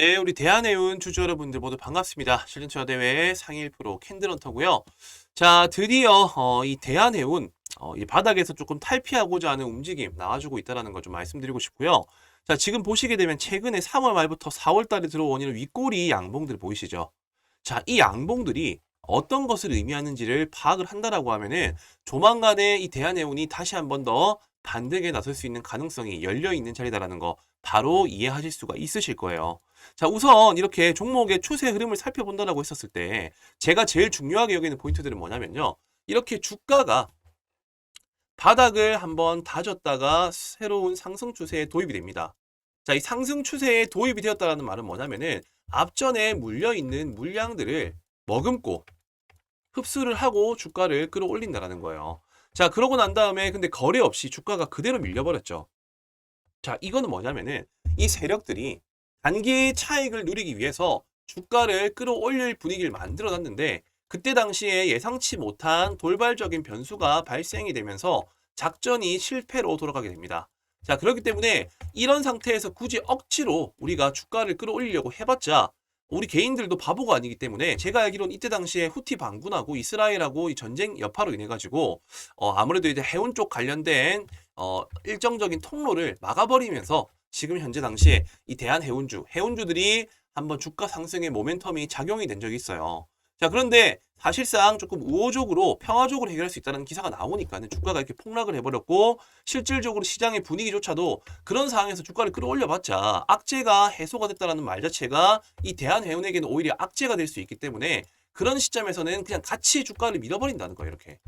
네, 우리 대한해운 주주 여러분들 모두 반갑습니다. 실전투자 대회 상위 1% 캔들헌터고요. 자, 드디어 어, 이 대한해운 어, 이 바닥에서 조금 탈피하고자 하는 움직임 나와주고 있다는 걸 좀 말씀드리고 싶고요. 자, 지금 보시게 되면 최근에 3월 말부터 4월 달에 들어온 이런 윗꼬리 양봉들 보이시죠? 자, 이 양봉들이 어떤 것을 의미하는지를 파악을 한다라고 하면은 조만간에 이 대한해운이 다시 한번 더 반등에 나설 수 있는 가능성이 열려 있는 자리다라는 거 바로 이해하실 수가 있으실 거예요. 자, 우선 이렇게 종목의 추세 흐름을 살펴본다라고 했었을 때 제가 제일 중요하게 여기는 포인트들은 뭐냐면요. 이렇게 주가가 바닥을 한번 다졌다가 새로운 상승 추세에 도입이 됩니다. 자, 이 상승 추세에 도입이 되었다는 말은 뭐냐면은 앞전에 물려 있는 물량들을 머금고 흡수를 하고 주가를 끌어올린다라는 거예요. 자, 그러고 난 다음에 근데 거래 없이 주가가 그대로 밀려버렸죠. 자, 이거는 뭐냐면은 이 세력들이 단기 차익을 누리기 위해서 주가를 끌어올릴 분위기를 만들어 놨는데 그때 당시에 예상치 못한 돌발적인 변수가 발생이 되면서 작전이 실패로 돌아가게 됩니다. 자, 그렇기 때문에 이런 상태에서 굳이 억지로 우리가 주가를 끌어올리려고 해봤자 우리 개인들도 바보가 아니기 때문에 제가 알기로는 이때 당시에 후티 반군하고 이스라엘하고 이 전쟁 여파로 인해 가지고 어 아무래도 이제 해운 쪽 관련된 어 일정적인 통로를 막아버리면서 지금 현재 당시에 이 대한해운주 해운주들이 한번 주가 상승의 모멘텀이 작용이 된 적이 있어요. 자 그런데 사실상 조금 우호적으로 평화적으로 해결할 수 있다는 기사가 나오니까는 주가가 이렇게 폭락을 해버렸고 실질적으로 시장의 분위기조차도 그런 상황에서 주가를 끌어올려봤자 악재가 해소가 됐다라는 말 자체가 이 대한해운에게는 오히려 악재가 될 수 있기 때문에 그런 시점에서는 그냥 같이 주가를 밀어버린다는 거예요 이렇게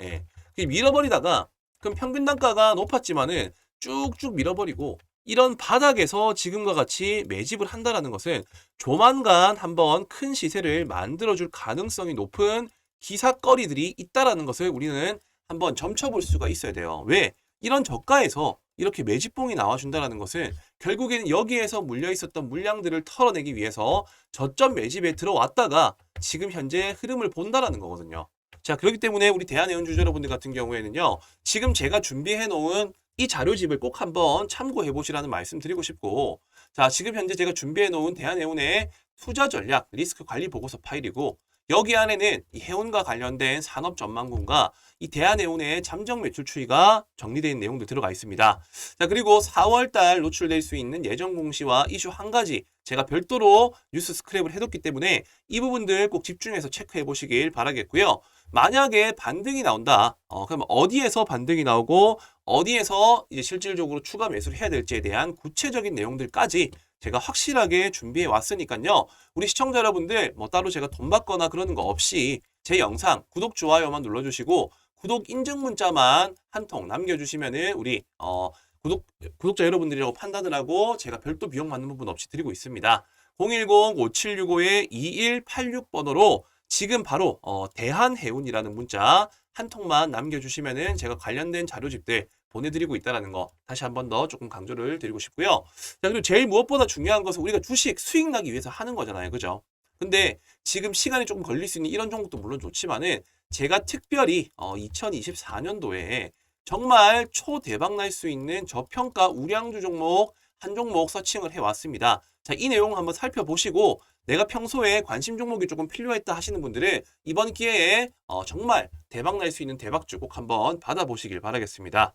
예 밀어버리다가 그럼 평균 단가가 높았지만은 쭉쭉 밀어버리고 이런 바닥에서 지금과 같이 매집을 한다라는 것은 조만간 한번 큰 시세를 만들어줄 가능성이 높은 기사거리들이 있다라는 것을 우리는 한번 점쳐볼 수가 있어야 돼요. 왜? 이런 저가에서 이렇게 매집봉이 나와준다라는 것은 결국에는 여기에서 물려 있었던 물량들을 털어내기 위해서 저점 매집에 들어왔다가 지금 현재 흐름을 본다라는 거거든요. 자, 그렇기 때문에 우리 대한해운주 여러분들 같은 경우에는요, 지금 제가 준비해 놓은 이 자료집을 꼭 한번 참고해 보시라는 말씀 드리고 싶고 자 지금 현재 제가 준비해 놓은 대한해운의 투자 전략 리스크 관리 보고서 파일이고 여기 안에는 이 해운과 관련된 산업 전망군과 이 대한해운의 잠정 매출 추이가 있는 내용도 들어가 있습니다. 자 그리고 4월달 노출될 수 있는 예정 공시와 이슈 한 가지 제가 별도로 뉴스 스크랩을 해뒀기 때문에 이 부분들 꼭 집중해서 체크해 보시길 바라겠고요. 만약에 반등이 나온다. 어, 그럼 어디에서 반등이 나오고 어디에서 이제 실질적으로 추가 매수를 해야 될지에 대한 구체적인 내용들까지 제가 확실하게 준비해 왔으니까요. 우리 시청자 여러분들 뭐 따로 제가 돈 받거나 그러는 거 없이 제 영상 구독 좋아요만 눌러주시고 구독 인증 문자만 한 통 남겨주시면은 우리 어 구독 구독자 여러분들이라고 판단을 하고 제가 별도 비용 받는 부분 없이 드리고 있습니다. 010-5765-2186번호로 지금 바로 어, 대한해운이라는 문자 한 통만 남겨주시면은 제가 관련된 자료집들 보내드리고 있다는 거 다시 한 번 더 조금 강조를 드리고 싶고요. 자 그리고 제일 무엇보다 중요한 것은 우리가 주식 수익 나기 위해서 하는 거잖아요, 그죠? 근데 지금 시간이 조금 걸릴 수 있는 이런 종목도 물론 좋지만은 제가 특별히 어, 2024년도에 정말 초대박 날 수 있는 저평가 우량주 종목 한 종목 서칭을 해왔습니다. 자, 이 내용 한번 살펴보시고 내가 평소에 관심 종목이 조금 필요했다 하시는 분들은 이번 기회에 어, 정말 대박 날 수 있는 대박주 꼭 한번 받아보시길 바라겠습니다.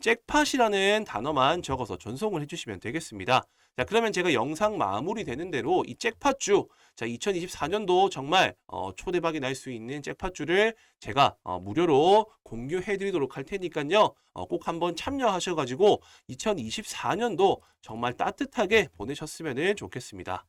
잭팟이라는 단어만 적어서 전송을 해주시면 되겠습니다. 자, 그러면 제가 영상 마무리 되는 대로 이 잭팟주, 자, 2024년도 정말 어, 초대박이 날 수 있는 잭팟주를 제가 어, 무료로 공유해 드리도록 할 테니까요. 어, 꼭 한번 참여하셔가지고 2024년도 정말 따뜻하게 보내셨으면 좋겠습니다.